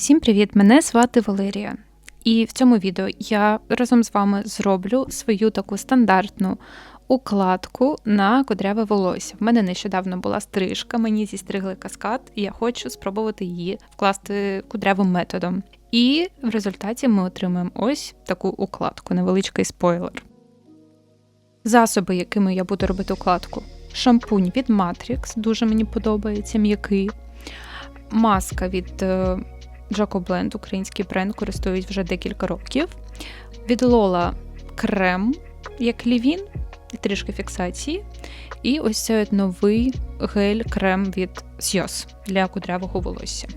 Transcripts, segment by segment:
Всім привіт! Мене звати Валерія. І в цьому відео я разом з вами зроблю свою таку стандартну укладку на кудряве волосся. В мене нещодавно була стрижка, мені зістригли каскад, і я хочу спробувати її вкласти кудрявим методом. І в результаті ми отримаємо ось таку укладку, невеличкий спойлер. Засоби, якими я буду робити укладку. Шампунь від Matrix, дуже мені подобається, м'який. Маска від е, Джоко Бленд, український бренд, користують вже декілька років. Від Лола крем, як лівін, і трішки фіксації. І ось цей новий гель-крем від Сйос для кудрявого волосся.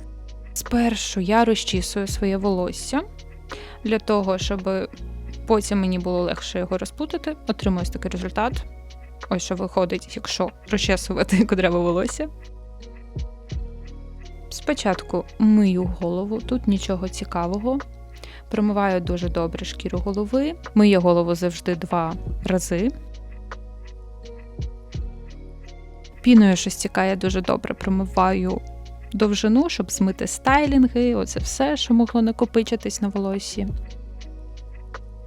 Спершу я розчісую своє волосся для того, щоб потім мені було легше його розпутати. Отримую такий результат. Ось що виходить, якщо розчесувати кудряве волосся. Спочатку мию голову, тут нічого цікавого. Промиваю дуже добре шкіру голови. Мию голову завжди два рази. Піною, що стікає дуже добре, промиваю довжину, щоб змити стайлінги, оце все, що могло накопичитись на волосі.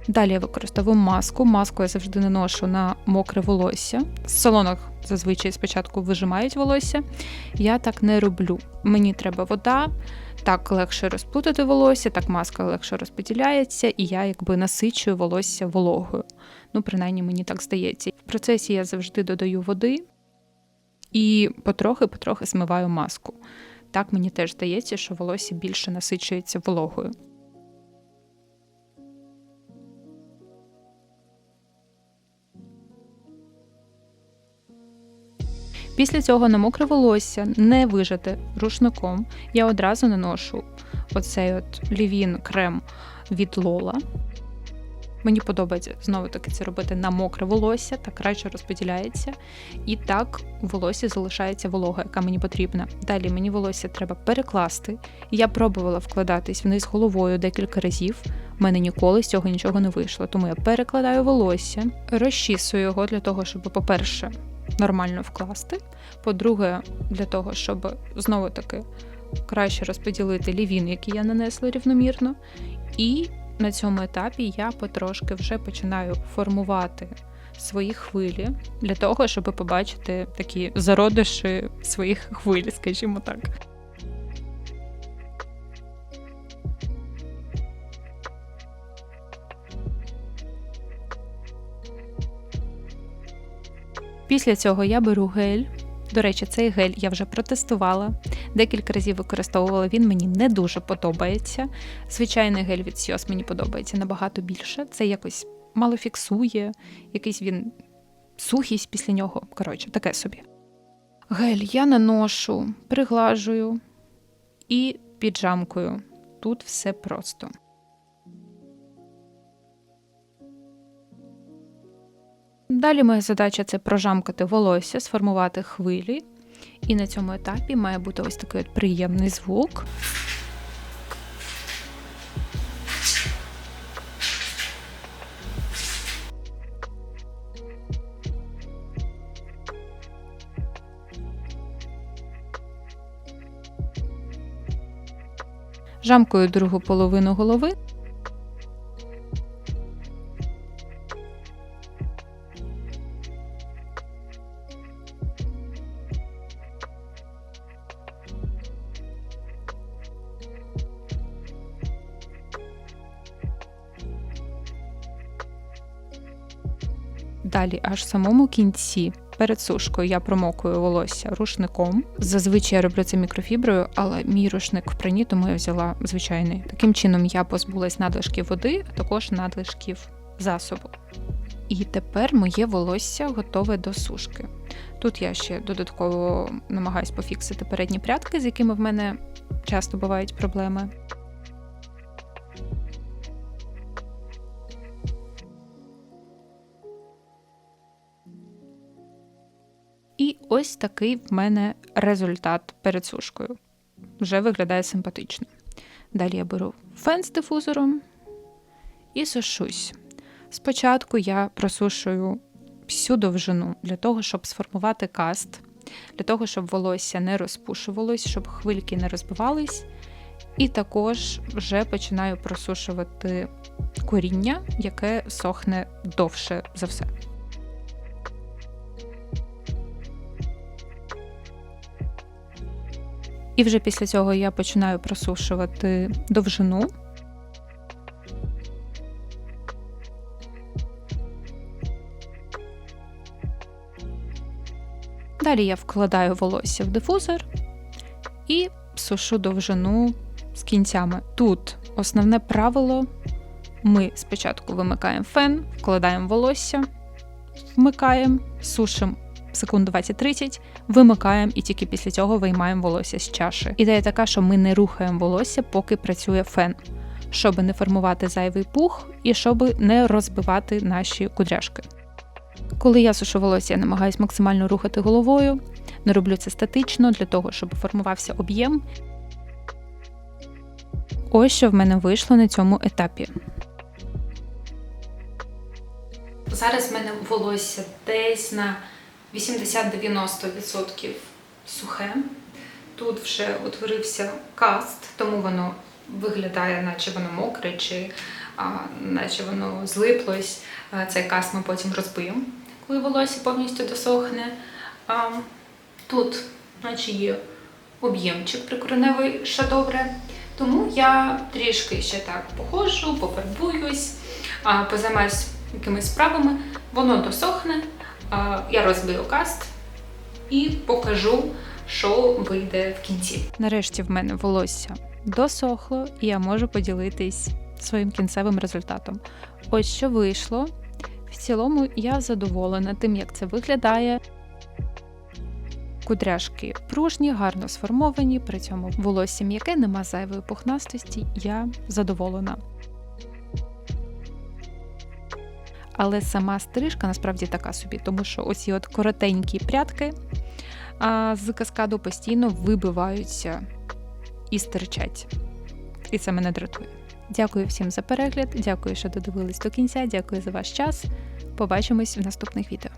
Далі я використовую маску. Маску я завжди наношу на мокре волосся. В салонах зазвичай спочатку вижимають волосся. Я так не роблю. Мені треба вода, так легше розплутати волосся, так маска легше розподіляється, і я якби насичую волосся вологою. Ну, принаймні, мені так здається. В процесі я завжди додаю води і потрохи-потрохи змиваю маску. Так мені теж здається, що волосся більше насичується вологою. Після цього на мокре волосся не вижати рушником. Я одразу наношу оцей от лівін крем від Лола. Мені подобається знову-таки це робити на мокре волосся, так краще розподіляється. І так у волосся залишається волога, яка мені потрібна. Далі мені волосся треба перекласти. Я пробувала вкладатись вниз головою декілька разів. У мене ніколи з цього нічого не вийшло. Тому я перекладаю волосся, розчісую його для того, щоб, по-перше, нормально вкласти. По-друге, для того, щоб знову таки краще розподілити лівін, який я нанесла рівномірно. І на цьому етапі я потрошки вже починаю формувати свої хвилі для того, щоб побачити такі зародиші своїх хвиль, скажімо так. Після цього я беру гель. До речі, цей гель я вже протестувала. Декілька разів використовувала, він мені не дуже подобається. Звичайний гель від Сіос мені подобається набагато більше. Це якось мало фіксує, якийсь він сухість після нього. Коротше, таке собі. Гель я наношу, приглажую і піджамкую. Тут все просто. Далі моя задача це прожамкати волосся, сформувати хвилі. І на цьому етапі має бути ось такий от приємний звук. Жамкою другу половину голови. Далі, аж в самому кінці, перед сушкою, я промокую волосся рушником. Зазвичай я роблю це мікрофіброю, але мій рушник в прані, тому я взяла звичайний. Таким чином я позбулась надлишків води, а також надлишків засобу. І тепер моє волосся готове до сушки. Тут я ще додатково намагаюсь пофіксити передні прядки, з якими в мене часто бувають проблеми. І ось такий в мене результат перед сушкою. Вже виглядає симпатично. Далі я беру фен з дифузором і сушусь. Спочатку я просушую всю довжину для того, щоб сформувати каст, для того, щоб волосся не розпушувалось, щоб хвильки не розбивались. І також вже починаю просушувати коріння, яке сохне довше за все. І вже після цього я починаю просушувати довжину. Далі я вкладаю волосся в дифузор і сушу довжину з кінцями. Тут основне правило: ми спочатку вимикаємо фен, вкладаємо волосся, вмикаємо, сушимо секунд 20-30, вимикаємо і тільки після цього виймаємо волосся з чаші. Ідея така, що ми не рухаємо волосся, поки працює фен, щоб не формувати зайвий пух і щоб не розбивати наші кудряшки. Коли я сушу волосся, я намагаюся максимально рухати головою, не роблю це статично для того, щоб формувався об'єм. Ось що в мене вийшло на цьому етапі. Зараз в мене волосся десь на 80-90% сухе. Тут вже утворився каст, тому воно виглядає, наче воно мокре, чи а, наче воно злиплось. Цей каст ми потім розбиємо, коли волосся повністю досохне. А, тут, наче є об'ємчик прикореневий ще добре. Тому я трішки ще так походжу, пофарбуюсь, позаймаюсь якимись справами, воно досохне, я розбию каст і покажу, що вийде в кінці. Нарешті в мене волосся досохло, і я можу поділитись своїм кінцевим результатом. Ось що вийшло. В цілому я задоволена тим, як це виглядає. Кудряшки пружні, гарно сформовані, при цьому волосся м'яке, нема зайвої пухнастості, я задоволена. Але сама стрижка насправді така собі, тому що оці от коротенькі прядки а, з каскаду постійно вибиваються і стирчать. І це мене дратує. Дякую всім за перегляд, дякую, що додивились до кінця, дякую за ваш час. Побачимось в наступних відео.